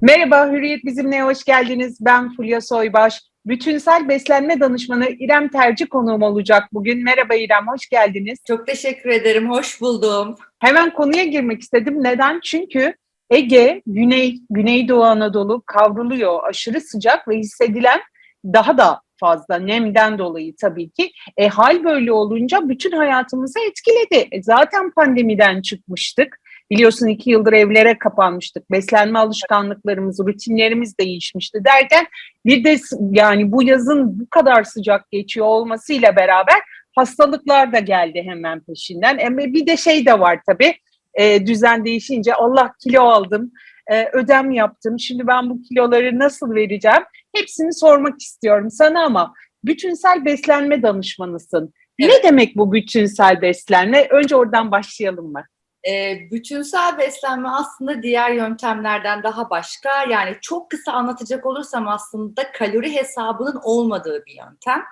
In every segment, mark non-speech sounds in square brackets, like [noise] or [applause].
Merhaba, Hürriyet Bizimle hoş geldiniz. Ben Fulya Soybaş. Bütünsel beslenme danışmanı İrem Terci konuğum olacak bugün. Merhaba İrem, hoş geldiniz. Çok teşekkür ederim, hoş buldum. Hemen konuya girmek istedim. Neden? Çünkü Ege, Güney, Güneydoğu Anadolu kavruluyor. Aşırı sıcak ve hissedilen daha da fazla nemden dolayı tabii ki. E, hal böyle olunca bütün hayatımızı etkiledi. E, zaten pandemiden çıkmıştık. Biliyorsun iki yıldır evlere kapanmıştık. Beslenme alışkanlıklarımız, rutinlerimiz değişmişti derken bir de yani bu yazın bu kadar sıcak geçiyor olmasıyla beraber hastalıklar da geldi hemen peşinden. E, bir de şey de var tabii e, düzen değişince Allah kilo aldım, e, ödem yaptım. Şimdi ben bu kiloları nasıl vereceğim? Hepsini sormak istiyorum sana ama bütünsel beslenme danışmanısın. Evet. Ne demek bu bütünsel beslenme? Önce oradan başlayalım mı? Ee, bütünsel beslenme aslında diğer yöntemlerden daha başka. Yani çok kısa anlatacak olursam aslında kalori hesabının olmadığı bir yöntem.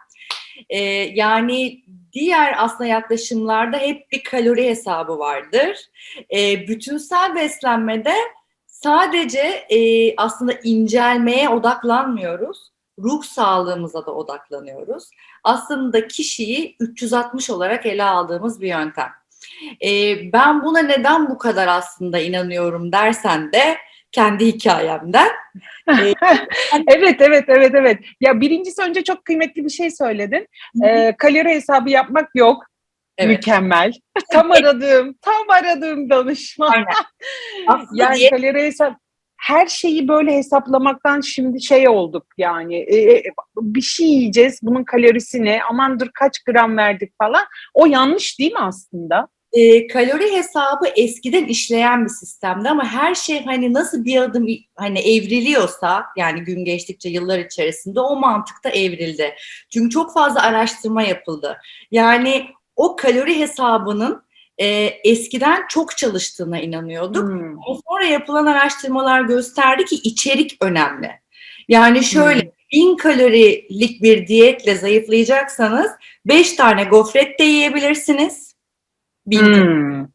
Ee, yani diğer aslında yaklaşımlarda hep bir kalori hesabı vardır. Ee, bütünsel beslenmede sadece e, aslında incelmeye odaklanmıyoruz. Ruh sağlığımıza da odaklanıyoruz. Aslında kişiyi 360 olarak ele aldığımız bir yöntem. Ee, ben buna neden bu kadar aslında inanıyorum dersen de kendi hikayemden. Ee, [laughs] evet, evet, evet, evet. Ya birincisi önce çok kıymetli bir şey söyledin. Ee, kalori hesabı yapmak yok. Evet. Mükemmel. [laughs] Tam aradığım, tam aradığım. [laughs] Aslında yani kalori hesap her şeyi böyle hesaplamaktan şimdi şey olduk yani e, bir şey yiyeceğiz bunun kalorisini aman dur kaç gram verdik falan o yanlış değil mi aslında? E, kalori hesabı eskiden işleyen bir sistemdi ama her şey hani nasıl bir adım hani evriliyorsa yani gün geçtikçe yıllar içerisinde o mantıkta evrildi. Çünkü çok fazla araştırma yapıldı. Yani o kalori hesabının e, eskiden çok çalıştığına inanıyorduk. Hmm. Ama sonra yapılan araştırmalar gösterdi ki içerik önemli. Yani şöyle Hmm. bin kalorilik bir diyetle zayıflayacaksanız 5 tane gofret de yiyebilirsiniz. Bin Hmm.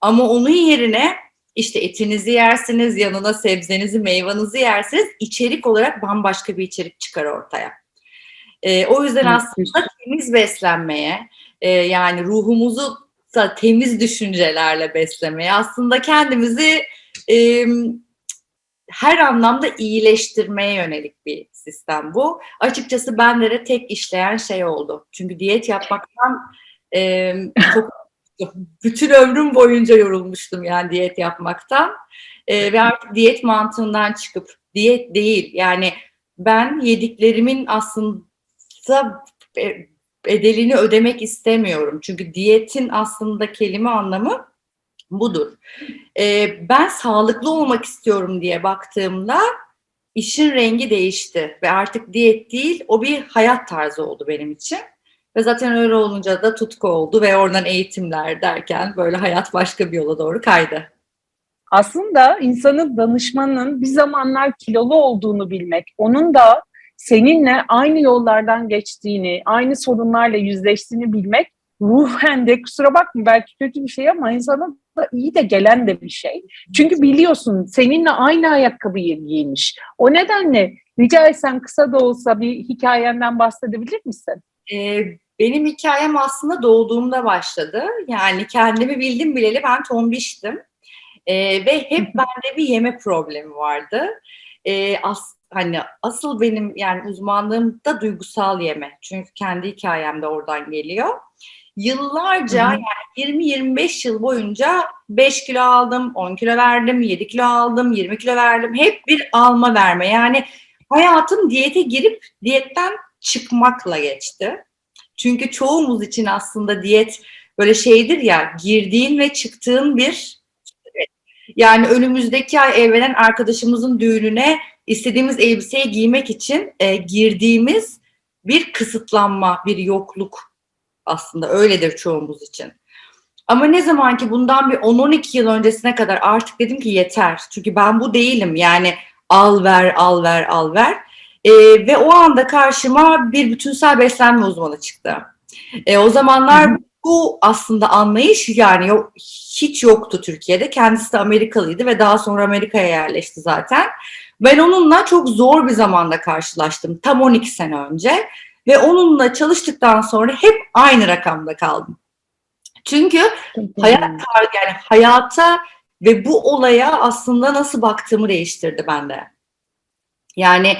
ama onun yerine işte etinizi yersiniz, yanına sebzenizi, meyvanızı yersiniz. içerik olarak bambaşka bir içerik çıkar ortaya. Ee, o yüzden Müthiş. aslında temiz beslenmeye, e, yani ruhumuzu da temiz düşüncelerle beslemeye, aslında kendimizi e, her anlamda iyileştirmeye yönelik bir sistem bu. Açıkçası bende de tek işleyen şey oldu. Çünkü diyet yapmaktan e, çok bütün ömrüm boyunca yorulmuştum yani diyet yapmaktan. Ee, ve artık diyet mantığından çıkıp diyet değil yani ben yediklerimin aslında be- bedelini ödemek istemiyorum. Çünkü diyetin aslında kelime anlamı budur. Ee, ben sağlıklı olmak istiyorum diye baktığımda işin rengi değişti ve artık diyet değil o bir hayat tarzı oldu benim için. Ve zaten öyle olunca da tutku oldu ve oradan eğitimler derken böyle hayat başka bir yola doğru kaydı. Aslında insanın danışmanın bir zamanlar kilolu olduğunu bilmek, onun da seninle aynı yollardan geçtiğini, aynı sorunlarla yüzleştiğini bilmek ruhen de kusura bakma belki kötü bir şey ama insana da iyi de gelen de bir şey. Çünkü biliyorsun seninle aynı ayakkabıyı giymiş. O nedenle rica etsem kısa da olsa bir hikayenden bahsedebilir misin? Ee, benim hikayem aslında doğduğumda başladı. Yani kendimi bildim bileli ben tombiştim. Ee, ve hep bende bir yeme problemi vardı. Ee, as, hani asıl benim yani uzmanlığım da duygusal yeme. Çünkü kendi hikayem de oradan geliyor. Yıllarca yani 20-25 yıl boyunca 5 kilo aldım, 10 kilo verdim, 7 kilo aldım, 20 kilo verdim. Hep bir alma verme. Yani hayatım diyete girip diyetten çıkmakla geçti. Çünkü çoğumuz için aslında diyet böyle şeydir ya girdiğin ve çıktığın bir yani önümüzdeki ay evlenen arkadaşımızın düğününe istediğimiz elbiseyi giymek için e, girdiğimiz bir kısıtlanma, bir yokluk aslında öyledir çoğumuz için. Ama ne zaman ki bundan bir 10-12 yıl öncesine kadar artık dedim ki yeter. Çünkü ben bu değilim. Yani al ver, al ver, al ver. E, ve o anda karşıma bir bütünsel beslenme uzmanı çıktı. E, o zamanlar bu aslında anlayış yani yok, hiç yoktu Türkiye'de. Kendisi de Amerikalıydı ve daha sonra Amerika'ya yerleşti zaten. Ben onunla çok zor bir zamanda karşılaştım. Tam 12 sene önce. Ve onunla çalıştıktan sonra hep aynı rakamda kaldım. Çünkü hayat yani hayata ve bu olaya aslında nasıl baktığımı değiştirdi bende. Yani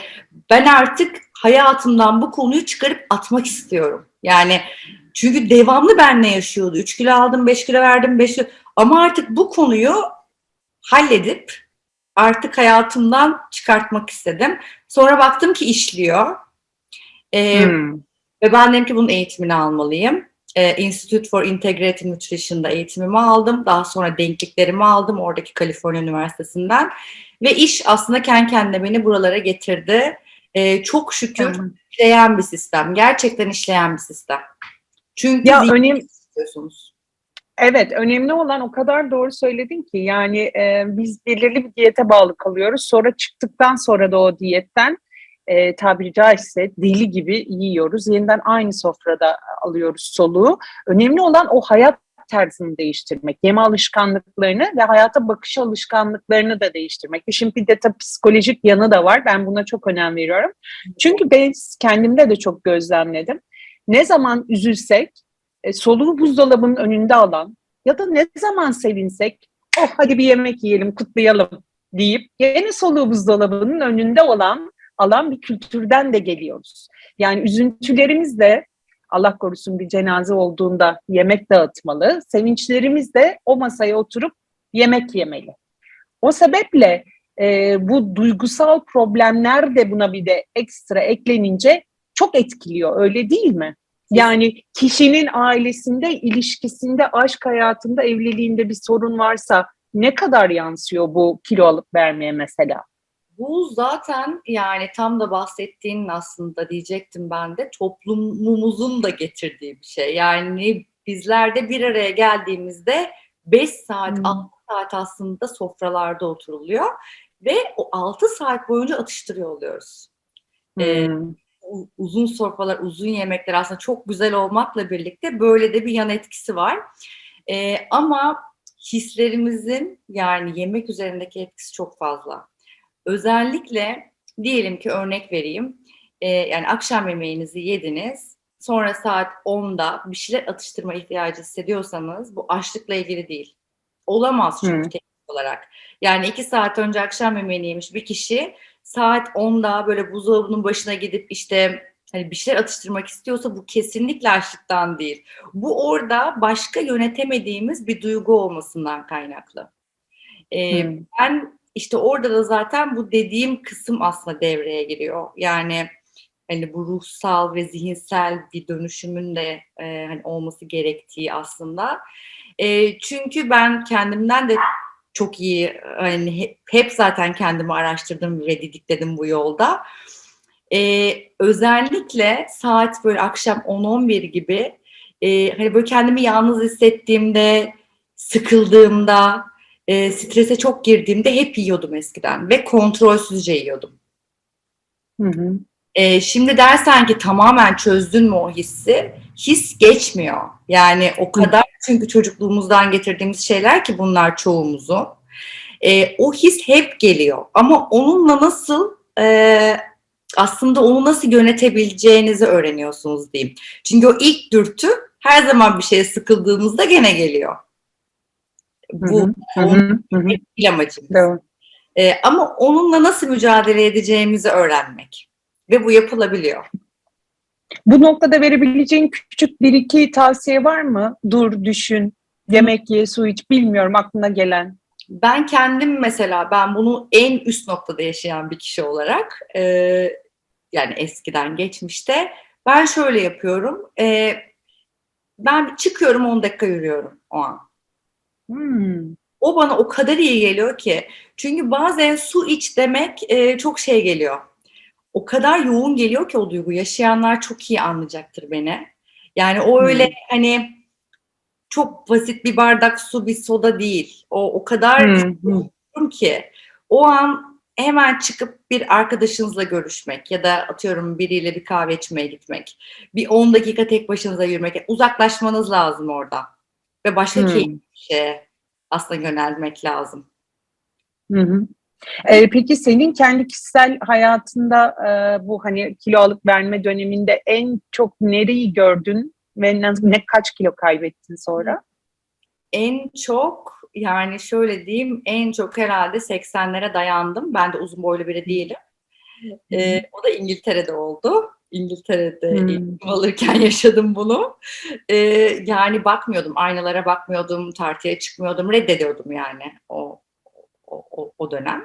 ben artık hayatımdan bu konuyu çıkarıp atmak istiyorum. Yani çünkü devamlı benle yaşıyordu. 3 kilo aldım, 5 kilo verdim, 5 kilo. Ama artık bu konuyu halledip artık hayatımdan çıkartmak istedim. Sonra baktım ki işliyor. Ee, Hmm. Ve ben dedim ki bunun eğitimini almalıyım. Ee, Institute for Integrative Nutrition'da eğitimimi aldım. Daha sonra denkliklerimi aldım oradaki Kaliforniya Üniversitesi'nden. Ve iş aslında kendi kendine beni buralara getirdi. Ee, çok şükür Tamam. işleyen bir sistem. Gerçekten işleyen bir sistem. Çünkü Ya zihni önem, istiyorsunuz. Evet, önemli olan o kadar doğru söyledin ki yani e, biz belirli bir diyete bağlı kalıyoruz. Sonra çıktıktan sonra da o diyetten e, tabiri caizse deli gibi yiyoruz. Yeniden aynı sofrada alıyoruz soluğu. Önemli olan o hayat tarzını değiştirmek, yeme alışkanlıklarını ve hayata bakış alışkanlıklarını da değiştirmek. İşin bir de psikolojik yanı da var. Ben buna çok önem veriyorum. Çünkü ben kendimde de çok gözlemledim. Ne zaman üzülsek e, soluğu buzdolabının önünde alan ya da ne zaman sevinsek oh hadi bir yemek yiyelim kutlayalım deyip yeni soluğu buzdolabının önünde olan alan bir kültürden de geliyoruz. Yani üzüntülerimiz de Allah korusun bir cenaze olduğunda yemek dağıtmalı. Sevinçlerimiz de o masaya oturup yemek yemeli. O sebeple e, bu duygusal problemler de buna bir de ekstra eklenince çok etkiliyor öyle değil mi? Yani kişinin ailesinde, ilişkisinde, aşk hayatında, evliliğinde bir sorun varsa ne kadar yansıyor bu kilo alıp vermeye mesela? Bu zaten yani tam da bahsettiğin aslında diyecektim ben de toplumumuzun da getirdiği bir şey. Yani bizler de bir araya geldiğimizde 5 saat, Hmm. 6 saat aslında sofralarda oturuluyor ve o 6 saat boyunca atıştırıyor oluyoruz. Ee, Hmm. u- uzun sofralar, uzun yemekler aslında çok güzel olmakla birlikte böyle de bir yan etkisi var. Ee, ama hislerimizin yani yemek üzerindeki etkisi çok fazla. Özellikle diyelim ki örnek vereyim. Ee, yani akşam yemeğinizi yediniz. Sonra saat 10'da bir şeyler atıştırma ihtiyacı hissediyorsanız bu açlıkla ilgili değil. Olamaz çünkü Hı. teknik olarak. Yani iki saat önce akşam yemeğini yemiş bir kişi saat 10'da böyle buzdolabının başına gidip işte hani bir şeyler atıştırmak istiyorsa bu kesinlikle açlıktan değil. Bu orada başka yönetemediğimiz bir duygu olmasından kaynaklı. Ee, Hmm. ben işte orada da zaten bu dediğim kısım aslında devreye giriyor. Yani hani bu ruhsal ve zihinsel bir dönüşümün de e, hani olması gerektiği aslında. E, çünkü ben kendimden de çok iyi hani hep, zaten kendimi araştırdım ve didikledim bu yolda. E, özellikle saat böyle akşam 10-11 gibi e, hani böyle kendimi yalnız hissettiğimde, sıkıldığımda, e, strese çok girdiğimde hep yiyordum eskiden ve kontrolsüzce yiyordum. Hı hı. E, şimdi dersen ki tamamen çözdün mü o hissi? His geçmiyor. Yani o kadar çünkü çocukluğumuzdan getirdiğimiz şeyler ki bunlar çoğumuzun. E, o his hep geliyor. Ama onunla nasıl e, aslında onu nasıl yönetebileceğinizi öğreniyorsunuz diyeyim. Çünkü o ilk dürtü her zaman bir şeye sıkıldığımızda gene geliyor. Bu onun değil amacımız. Doğru. E, ama onunla nasıl mücadele edeceğimizi öğrenmek. Ve bu yapılabiliyor. Bu noktada verebileceğin küçük bir iki tavsiye var mı? Dur, düşün, yemek ye, su iç, bilmiyorum aklına gelen. Ben kendim mesela ben bunu en üst noktada yaşayan bir kişi olarak e, yani eskiden geçmişte ben şöyle yapıyorum. E, ben çıkıyorum 10 dakika yürüyorum o an. Hmm. O bana o kadar iyi geliyor ki. Çünkü bazen su iç demek e, çok şey geliyor. O kadar yoğun geliyor ki o duygu. Yaşayanlar çok iyi anlayacaktır beni. Yani o öyle Hmm. hani çok basit bir bardak su bir soda değil. O o kadar Hmm, yoğun ki o an hemen çıkıp bir arkadaşınızla görüşmek ya da atıyorum biriyle bir kahve içmeye gitmek. Bir 10 dakika tek başınıza yürümek. Uzaklaşmanız lazım orada. Ve başka Hmm. keyifli bir şeye aslında yönelmek lazım. Hı hı. Ee, peki senin kendi kişisel hayatında e, bu hani kilo alıp verme döneminde en çok nereyi gördün ve ne, kaç kilo kaybettin sonra? En çok yani şöyle diyeyim en çok herhalde 80'lere dayandım. Ben de uzun boylu biri değilim. Ee, o da İngiltere'de oldu. İngiltere'de Hmm. eğitim alırken yaşadım bunu. Ee, yani bakmıyordum, aynalara bakmıyordum, tartıya çıkmıyordum, reddediyordum yani o, o, o, dönem.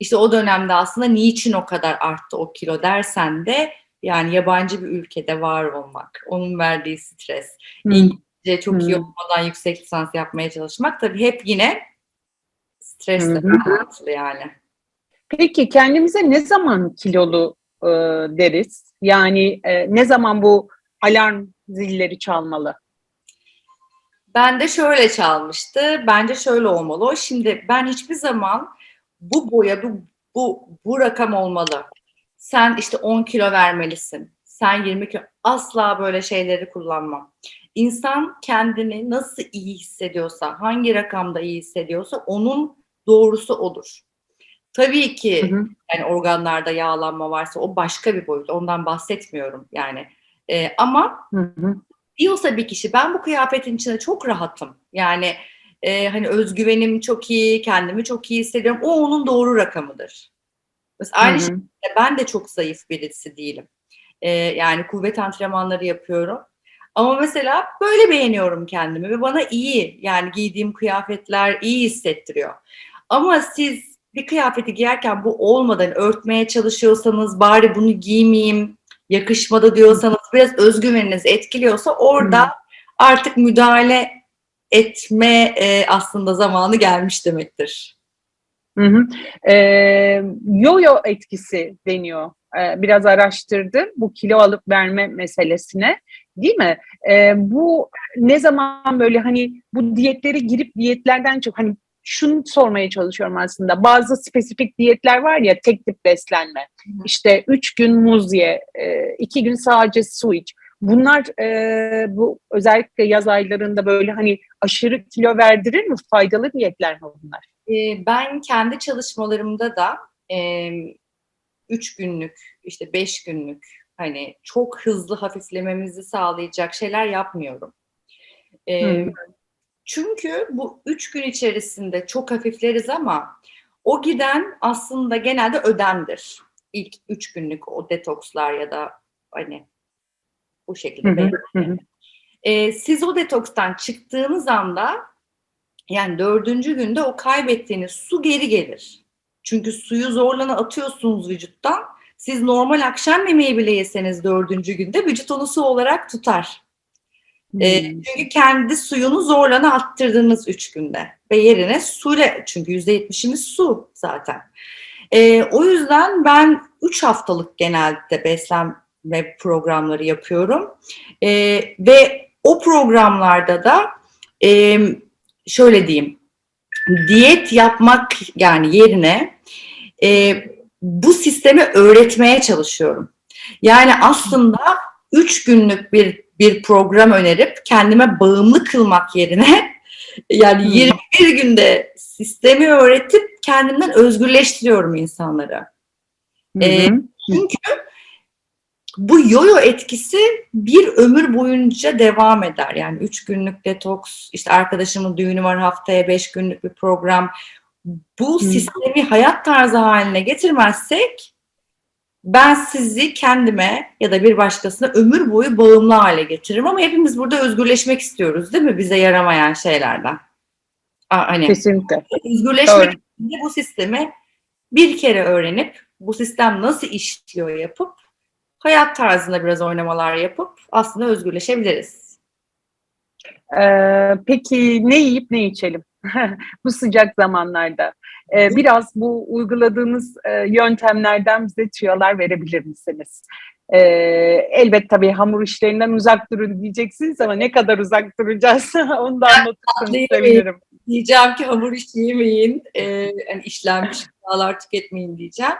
İşte o dönemde aslında niçin o kadar arttı o kilo dersen de yani yabancı bir ülkede var olmak, onun verdiği stres, Hmm. İngilizce çok iyi Hmm. olmadan yüksek lisans yapmaya çalışmak tabii hep yine stresle bağlantılı yani. Peki kendimize ne zaman kilolu e, deriz? Yani e, ne zaman bu alarm zilleri çalmalı? Ben de şöyle çalmıştı. Bence şöyle olmalı. Şimdi ben hiçbir zaman bu boya, bu, bu, bu rakam olmalı. Sen işte 10 kilo vermelisin. Sen 20 kilo. Asla böyle şeyleri kullanmam. İnsan kendini nasıl iyi hissediyorsa, hangi rakamda iyi hissediyorsa onun doğrusu odur. Tabii ki Hı hı. yani organlarda yağlanma varsa o başka bir boyut. Ondan bahsetmiyorum yani. Ee, ama Hı hı. diyorsa bir kişi ben bu kıyafetin içinde çok rahatım. Yani e, hani özgüvenim çok iyi, kendimi çok iyi hissediyorum. O onun doğru rakamıdır. Mesela aynı Hı hı. şekilde ben de çok zayıf birisi değilim. E, yani kuvvet antrenmanları yapıyorum. Ama mesela böyle beğeniyorum kendimi ve bana iyi yani giydiğim kıyafetler iyi hissettiriyor. Ama siz bir kıyafeti giyerken bu olmadan örtmeye çalışıyorsanız bari bunu giymeyeyim, yakışmadı diyorsanız biraz özgüveniniz etkiliyorsa orada Hı. artık müdahale etme e, aslında zamanı gelmiş demektir. Hı hı. Ee, yo-yo etkisi deniyor. Ee, biraz araştırdım bu kilo alıp verme meselesine. Değil mi? Ee, bu ne zaman böyle hani bu diyetleri girip diyetlerden çok hani şunu sormaya çalışıyorum aslında. Bazı spesifik diyetler var ya tek tip beslenme. İşte üç gün muz ye, e, iki gün sadece su iç. Bunlar e, bu özellikle yaz aylarında böyle hani aşırı kilo verdirir mi? Faydalı diyetler mi bunlar? E, ben kendi çalışmalarımda da e, üç günlük, işte beş günlük hani çok hızlı hafiflememizi sağlayacak şeyler yapmıyorum. E, Hı. Çünkü bu üç gün içerisinde çok hafifleriz ama o giden aslında genelde ödemdir. İlk üç günlük o detokslar ya da hani bu şekilde. hı, hı hı. Ee, siz o detokstan çıktığınız anda yani dördüncü günde o kaybettiğiniz su geri gelir. Çünkü suyu zorlana atıyorsunuz vücuttan. Siz normal akşam yemeği bile yeseniz dördüncü günde vücut onu su olarak tutar. E, çünkü kendi suyunu zorlana attırdınız üç günde. Ve yerine suyla, çünkü yüzde yetmişimiz su zaten. E, o yüzden ben üç haftalık genelde beslenme programları yapıyorum. E, ve o programlarda da e, şöyle diyeyim, diyet yapmak yani yerine e, bu sistemi öğretmeye çalışıyorum. Yani aslında üç günlük bir bir program önerip kendime bağımlı kılmak yerine [laughs] yani Hmm. 21 günde sistemi öğretip kendimden özgürleştiriyorum insanları. Hı e. Çünkü bu yoyo etkisi bir ömür boyunca devam eder. Yani üç günlük detoks, işte arkadaşımın düğünü var haftaya beş günlük bir program. Bu Hmm. sistemi hayat tarzı haline getirmezsek ben sizi kendime ya da bir başkasına ömür boyu bağımlı hale getiririm ama hepimiz burada özgürleşmek istiyoruz değil mi? Bize yaramayan şeylerden. Aa, Hani Kesinlikle. özgürleşmek için bu sistemi bir kere öğrenip bu sistem nasıl işliyor yapıp hayat tarzında biraz oynamalar yapıp aslında özgürleşebiliriz. Ee, peki ne yiyip ne içelim? [laughs] bu sıcak zamanlarda. Ee, biraz bu uyguladığınız e, yöntemlerden bize tüyolar verebilir misiniz? Ee, elbet tabii hamur işlerinden uzak durun diyeceksiniz ama ne kadar uzak duracağız [laughs] onu da anlatırsanız sevinirim. Diyeceğim ki hamur iş yemeyin, e, yani işlenmiş [laughs] gıdalar tüketmeyin diyeceğim.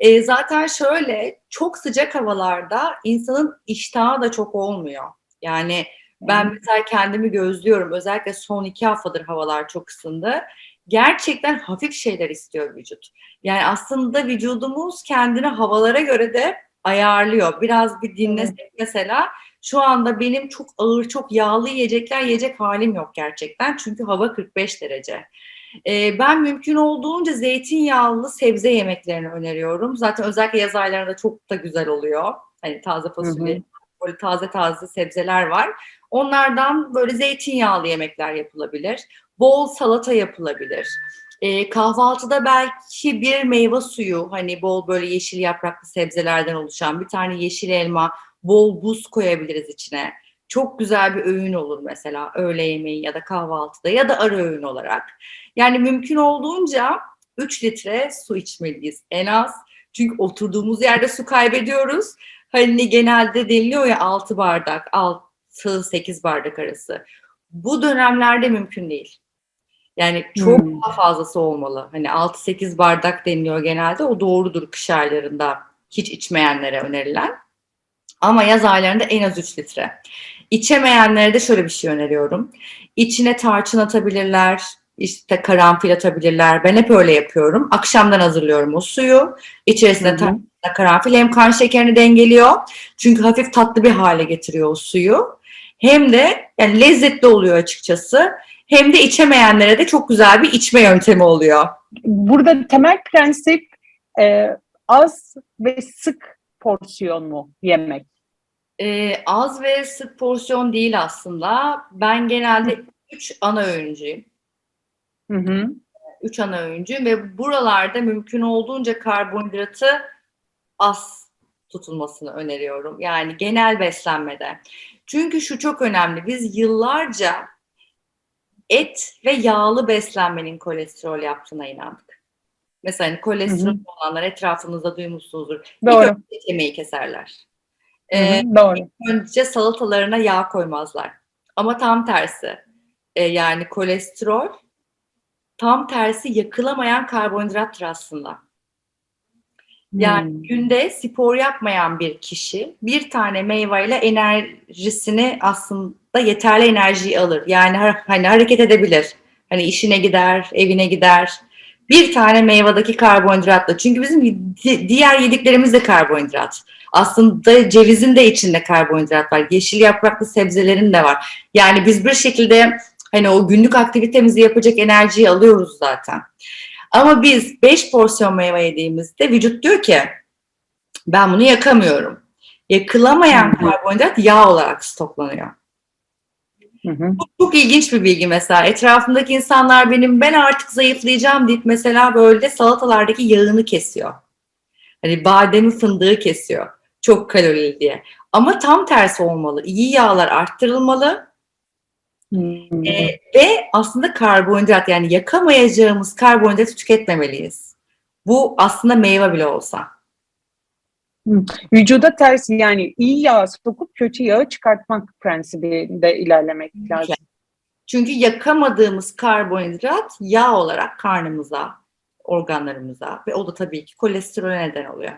E, zaten şöyle çok sıcak havalarda insanın iştahı da çok olmuyor. Yani Ben mesela kendimi gözlüyorum. Özellikle son iki haftadır havalar çok ısındı. Gerçekten hafif şeyler istiyor vücut. Yani aslında vücudumuz kendini havalara göre de ayarlıyor. Biraz bir dinlesek mesela şu anda benim çok ağır, çok yağlı yiyecekler yiyecek halim yok gerçekten. Çünkü hava 45 derece. Ee, ben mümkün olduğunca zeytinyağlı sebze yemeklerini öneriyorum. Zaten özellikle yaz aylarında çok da güzel oluyor. Hani taze fasulye, Hı hı. Böyle taze taze sebzeler var. Onlardan böyle zeytinyağlı yemekler yapılabilir. Bol salata yapılabilir. Ee, kahvaltıda belki bir meyve suyu, hani bol böyle yeşil yapraklı sebzelerden oluşan bir tane yeşil elma, bol buz koyabiliriz içine. Çok güzel bir öğün olur mesela öğle yemeği ya da kahvaltıda ya da ara öğün olarak. Yani mümkün olduğunca 3 litre su içmeliyiz en az. Çünkü oturduğumuz yerde su kaybediyoruz. Hani genelde deniliyor ya 6 bardak, 6-8 bardak arası. Bu dönemlerde mümkün değil. Yani çok Hmm. daha fazlası olmalı. Hani 6-8 bardak deniliyor genelde. O doğrudur kış aylarında hiç içmeyenlere önerilen. Ama yaz aylarında en az 3 litre. İçemeyenlere de şöyle bir şey öneriyorum. İçine tarçın atabilirler, işte karanfil atabilirler. Ben hep öyle yapıyorum. Akşamdan hazırlıyorum o suyu. İçerisine tarçın, karanfil hem kan şekerini dengeliyor. Çünkü hafif tatlı bir hale getiriyor o suyu. Hem de yani lezzetli oluyor açıkçası. Hem de içemeyenlere de çok güzel bir içme yöntemi oluyor. Burada temel prensip e, az ve sık porsiyon mu yemek? Ee, az ve sık porsiyon değil aslında. Ben genelde 3 ana öğüncüyüm. Hı hı. 3 ana öğüncü ve buralarda mümkün olduğunca karbonhidratı az tutulmasını öneriyorum. Yani genel beslenmede. Çünkü şu çok önemli. Biz yıllarca et ve yağlı beslenmenin kolesterol yaptığına inandık. Mesela hani kolesterol Hı olanlar etrafınızda duymuşsunuzdur. İlk Doğru. önce et yemeği keserler. Hı hı, Ee, Doğru. önce salatalarına yağ koymazlar. Ama tam tersi. Ee, yani kolesterol tam tersi yakılamayan karbonhidrattır aslında. Yani Hmm. günde spor yapmayan bir kişi bir tane meyveyle enerjisini aslında yeterli enerjiyi alır. Yani hani hareket edebilir. Hani işine gider, evine gider. Bir tane meyvedeki karbonhidratla. Çünkü bizim di- diğer yediklerimiz de karbonhidrat. Aslında cevizin de içinde karbonhidrat var. Yeşil yapraklı sebzelerin de var. Yani biz bir şekilde hani o günlük aktivitemizi yapacak enerjiyi alıyoruz zaten. Ama biz 5 porsiyon meyve yediğimizde vücut diyor ki ben bunu yakamıyorum. Yakılamayan karbonhidrat yağ olarak stoklanıyor. Hı hı. Bu çok ilginç bir bilgi mesela. Etrafımdaki insanlar benim ben artık zayıflayacağım deyip mesela böyle salatalardaki yağını kesiyor. Hani bademi fındığı kesiyor. Çok kalorili diye. Ama tam tersi olmalı. İyi yağlar arttırılmalı. Hmm. Ee, ve aslında karbonhidrat yani yakamayacağımız karbonhidratı tüketmemeliyiz. Bu aslında meyve bile olsa. Vücuda ters yani iyi yağ sokup kötü yağı çıkartmak prensibinde ilerlemek lazım. Çünkü yakamadığımız karbonhidrat yağ olarak karnımıza, organlarımıza ve o da tabii ki kolesterole neden oluyor.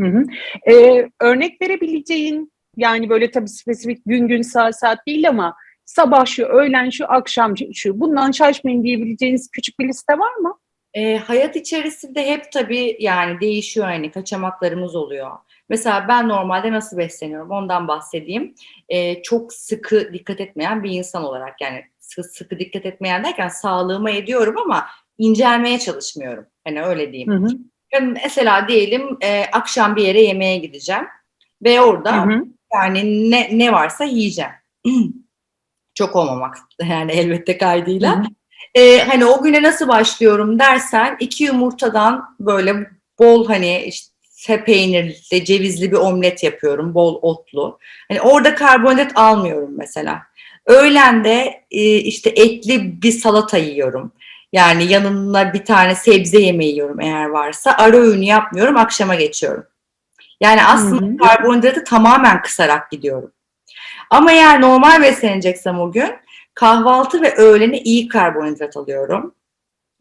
Hı hı. Ee, örnek verebileceğin yani böyle tabii spesifik gün gün saat saat değil ama sabah şu, öğlen şu, akşam şu bundan şaşmayın diyebileceğiniz küçük bir liste var mı? E, hayat içerisinde hep tabii yani değişiyor hani kaçamaklarımız oluyor. Mesela ben normalde nasıl besleniyorum ondan bahsedeyim. E, çok sıkı dikkat etmeyen bir insan olarak yani sıkı, sıkı dikkat etmeyen derken sağlığıma ediyorum ama incelmeye çalışmıyorum. Hani öyle diyeyim. Hı hı. Ben Mesela diyelim e, akşam bir yere yemeğe gideceğim ve orada Hı hı. yani ne, ne varsa yiyeceğim. [clears throat] Çok olmamak yani elbette kaydıyla. Hı. Ee, hani o güne nasıl başlıyorum dersen iki yumurtadan böyle bol hani işte peynirli, cevizli bir omlet yapıyorum. Bol otlu. Hani orada karbonhidrat almıyorum mesela. Öğlende e, işte etli bir salata yiyorum. Yani yanına bir tane sebze yemeği yiyorum eğer varsa. Ara öğünü yapmıyorum, akşama geçiyorum. Yani aslında Hı hı. karbonhidratı tamamen kısarak gidiyorum. Ama eğer normal besleneceksem o gün kahvaltı ve öğlene iyi karbonhidrat alıyorum.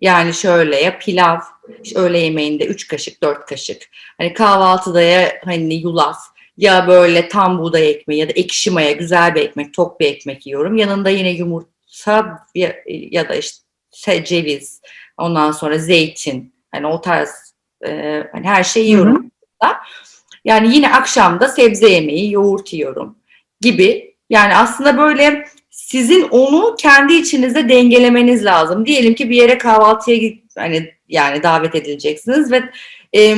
Yani şöyle ya pilav, işte öğle yemeğinde 3 kaşık, 4 kaşık. Hani kahvaltıda ya hani yulaf ya böyle tam buğday ekmeği ya da ekşi maya güzel bir ekmek, tok bir ekmek yiyorum. Yanında yine yumurta ya, ya da işte ceviz, ondan sonra zeytin. Hani o tarz e, hani her şeyi yiyorum. Yani yine akşamda sebze yemeği, yoğurt yiyorum gibi. Yani aslında böyle sizin onu kendi içinizde dengelemeniz lazım. Diyelim ki bir yere kahvaltıya git, hani yani davet edileceksiniz ve e,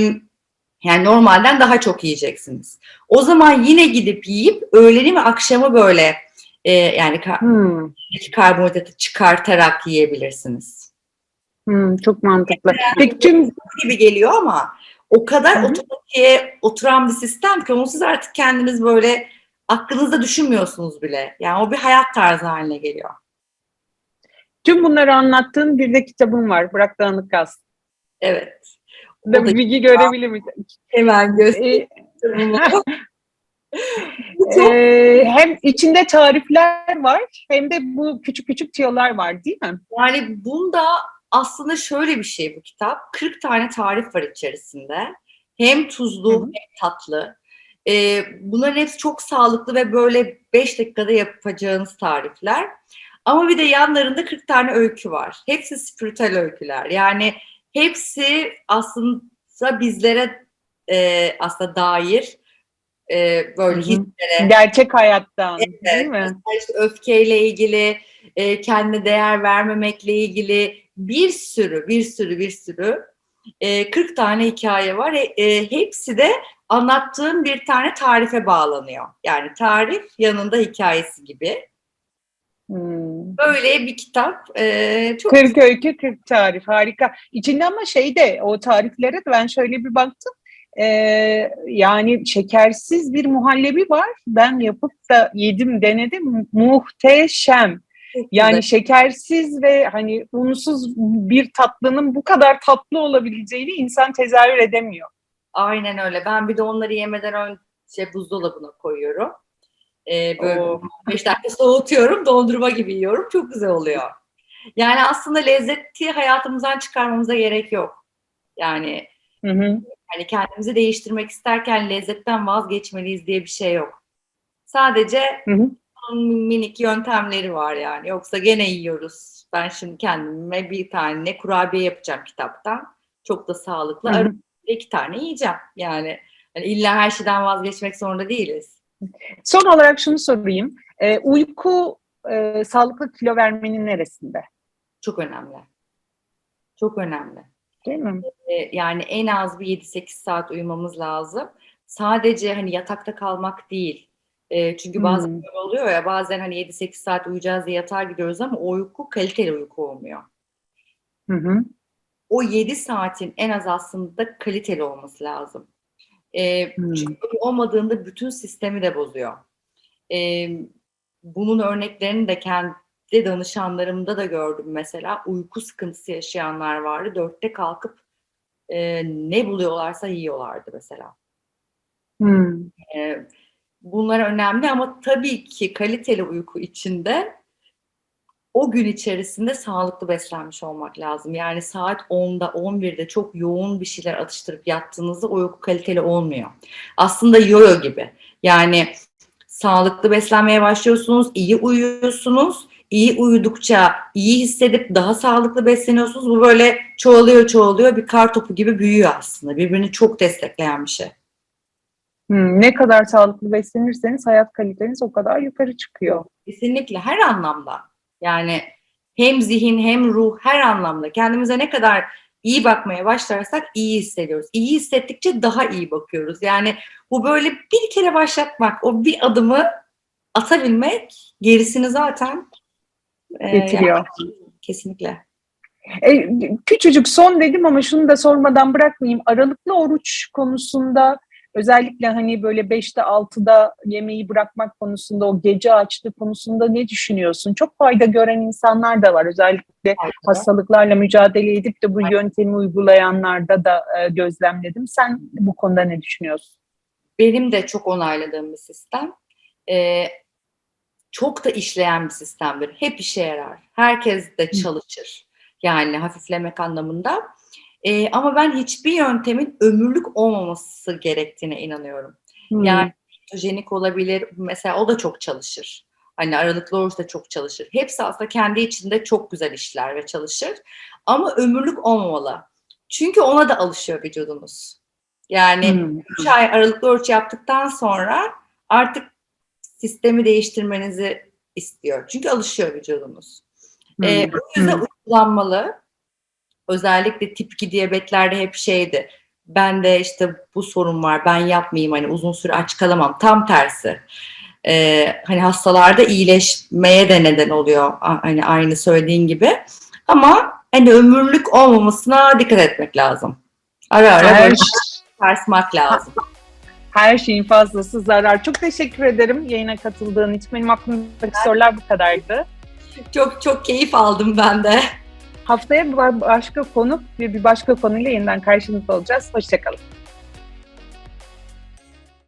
yani normalden daha çok yiyeceksiniz. O zaman yine gidip yiyip öğleni ve akşamı böyle e, yani ka- Hmm, karbonhidratı çıkartarak yiyebilirsiniz. hmm, çok mantıklı. Peki tüm gibi geliyor ama o kadar Hı hı. otomatiğe oturan bir sistem ki onu siz artık kendiniz böyle aklınızda düşünmüyorsunuz bile. Yani o bir hayat tarzı haline geliyor. tüm bunları anlattığın bir de kitabın var. Bırak dağınık kalsın. Evet. O da- bilgi görebilir misin? Hemen göstereyim. [laughs] Ee, hem içinde tarifler var hem de bu küçük küçük tiyolar var değil mi? yani bunda aslında şöyle bir şey bu kitap. 40 tane tarif var içerisinde. Hem tuzlu Hı hı. hem tatlı. Ee, bunların hepsi çok sağlıklı ve böyle 5 dakikada yapacağınız tarifler. Ama bir de yanlarında 40 tane öykü var. Hepsi spiritüel öyküler. Yani hepsi aslında bizlere e, aslında dair e, böyle hislere, Gerçek hayattan değil Evet, mi? mesela işte öfkeyle ilgili, e, kendine değer vermemekle ilgili bir sürü, bir sürü, bir sürü e, 40 tane hikaye var. E, e, hepsi de anlattığım bir tane tarife bağlanıyor. Yani tarif yanında hikayesi gibi. Hmm. Böyle bir kitap. E, çok 40 öykü 40 tarif harika. İçinde ama şey de o tariflere de ben şöyle bir baktım. Ee, yani şekersiz bir muhallebi var. Ben yapıp da yedim denedim. Muhteşem. Yani şekersiz ve hani unsuz bir tatlının bu kadar tatlı olabileceğini insan tezahür edemiyor. Aynen öyle. Ben bir de onları yemeden önce buzdolabına koyuyorum. Ee, böyle Oo. 5 dakika soğutuyorum, dondurma gibi yiyorum. Çok güzel oluyor. Yani aslında lezzeti hayatımızdan çıkarmamıza gerek yok. Yani Hı hı. hani kendimizi değiştirmek isterken lezzetten vazgeçmeliyiz diye bir şey yok. Sadece Hı hı. minik yöntemleri var yani. Yoksa gene yiyoruz. Ben şimdi kendime bir tane kurabiye yapacağım kitaptan. Çok da sağlıklı. Hı hı. İki tane yiyeceğim. Yani hani illa her şeyden vazgeçmek zorunda değiliz. Son olarak şunu sorayım. Ee, uyku e, sağlıklı kilo vermenin neresinde? Çok önemli. Çok önemli. Değil mi? Ee, Yani en az bir 7-8 saat uyumamız lazım. Sadece hani yatakta kalmak değil. Ee, çünkü bazen Hmm. oluyor ya bazen hani 7-8 saat uyuyacağız diye yatağa gidiyoruz ama uyku kaliteli uyku olmuyor. Hı hı. O 7 saatin en az aslında kaliteli olması lazım. Ee, Hmm. çünkü olmadığında bütün sistemi de bozuyor. Ee, bunun örneklerini de kendi danışanlarımda da gördüm mesela. Uyku sıkıntısı yaşayanlar vardı. Dörtte kalkıp e, ne buluyorlarsa yiyorlardı mesela. Hmm. E, bunlar önemli ama tabii ki kaliteli uyku içinde o gün içerisinde sağlıklı beslenmiş olmak lazım. Yani saat 10'da 11'de çok yoğun bir şeyler atıştırıp yattığınızda uyku kaliteli olmuyor. Aslında yoyo gibi. Yani sağlıklı beslenmeye başlıyorsunuz, iyi uyuyorsunuz. iyi uyudukça iyi hissedip daha sağlıklı besleniyorsunuz. Bu böyle çoğalıyor çoğalıyor bir kar topu gibi büyüyor aslında. Birbirini çok destekleyen bir şey. Hmm, ne kadar sağlıklı beslenirseniz hayat kaliteniz o kadar yukarı çıkıyor. Kesinlikle her anlamda. Yani hem zihin hem ruh her anlamda kendimize ne kadar iyi bakmaya başlarsak iyi hissediyoruz. İyi hissettikçe daha iyi bakıyoruz. Yani bu böyle bir kere başlatmak, o bir adımı atabilmek gerisini zaten e, Getiriyor. yani kesinlikle. E, küçücük son dedim ama şunu da sormadan bırakmayayım. Aralıklı oruç konusunda özellikle hani böyle 5'te 6'da yemeği bırakmak konusunda o gece açlığı konusunda ne düşünüyorsun? Çok fayda gören insanlar da var. Özellikle hastalıklarla mücadele edip de bu yöntemi uygulayanlarda da e, gözlemledim. Sen bu konuda ne düşünüyorsun? Benim de çok onayladığım bir sistem. Ee, çok da işleyen bir sistemdir. Hep işe yarar. Herkes de çalışır. Yani hafiflemek anlamında. Ee, ama ben hiçbir yöntemin ömürlük olmaması gerektiğine inanıyorum. Hmm. Yani ketojenik olabilir. Mesela o da çok çalışır. Hani aralıklı oruç da çok çalışır. Hepsi aslında kendi içinde çok güzel işler ve çalışır. Ama ömürlük olmamalı. Çünkü ona da alışıyor vücudumuz. Yani Hmm. 3 ay aralıklı oruç yaptıktan sonra artık sistemi değiştirmenizi istiyor. Çünkü alışıyor vücudumuz. Ee, Hmm. o yüzden uygulanmalı. Özellikle tip 2 diyabetlerde hep şeydi. Ben de işte bu sorun var. Ben yapmayayım hani uzun süre aç kalamam. Tam tersi. Ee, hani hastalarda iyileşmeye de neden oluyor. Hani aynı söylediğin gibi. Ama hani ömürlük olmamasına dikkat etmek lazım. Ara ara Her, böyle sarsmak lazım. her şeyin fazlası zarar. Çok teşekkür ederim yayına katıldığın için. Benim aklımdaki sorular bu kadardı. Çok çok keyif aldım ben de. Haftaya başka konuk ve bir başka konuyla yeniden karşınızda olacağız. Hoşçakalın.